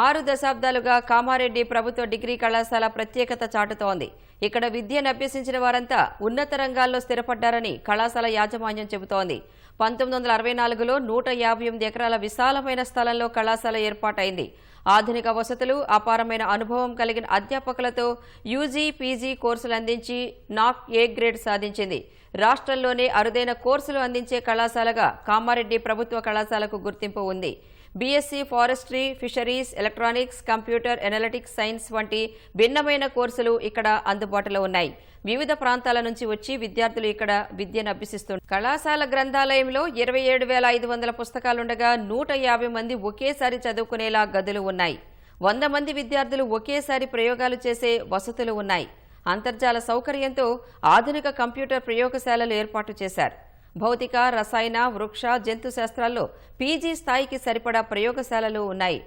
ఆరు దశాబ్దాలుగా కామారెడ్డి ప్రభుత్వ డిగ్రీ కళాశాల ప్రత్యేకత చాటుతోంది. ఇక్కడ విద్యను అభ్యసించిన వారంతా ఉన్నత రంగాల్లో స్థిరపడ్డారని కళాశాల యాజమాన్యం చెబుతోంది. పంతొమ్మిది వందల అరవై నాలుగులో నూట యాభై ఎనిమిది ఎకరాల విశాలమైన స్థలంలో కళాశాల ఏర్పాటైంది. ఆధునిక వసతులు అపారమైన అనుభవం కలిగిన అధ్యాపకులతో యూజీ పీజీ కోర్సులు అందించి నాక్ ఏ గ్రేడ్ సాధించింది. రాష్ట్రంలోనే అరుదైన కోర్సులు అందించే కళాశాలగా కామారెడ్డి ప్రభుత్వ కళాశాలకు గుర్తింపు ఉంది. BSc forestry fisheries electronics computer analytics science వంటి భిన్నమైన కోర్సులు ఇక్కడ అందుబాటులో ఉన్నాయి. వివిధ ప్రాంతాల నుంచి వచ్చి విద్యార్థులు ఇక్కడ విద్యను అభ్యసిస్తున్నారు కళాశాల గ్రంథాలయంలో ఇరవై ఏడు వేల ఐదు వందల పుస్తకాలుండగా నూట యాభై మంది ఒకేసారి చదువుకునేలా గదులు ఉన్నాయి. వంద మంది విద్యార్థులు ఒకేసారి ప్రయోగాలు చేసే వసతులు ఉన్నాయి. అంతర్జాల సౌకర్యంతో ఆధునిక కంప్యూటర్ ప్రయోగశాలలు ఏర్పాటు చేశారు. భౌతిక రసాయన వృక్ష జంతు శాస్త్రాల్లో పీజీ స్థాయికి సరిపడా ప్రయోగశాలలు ఉన్నాయి.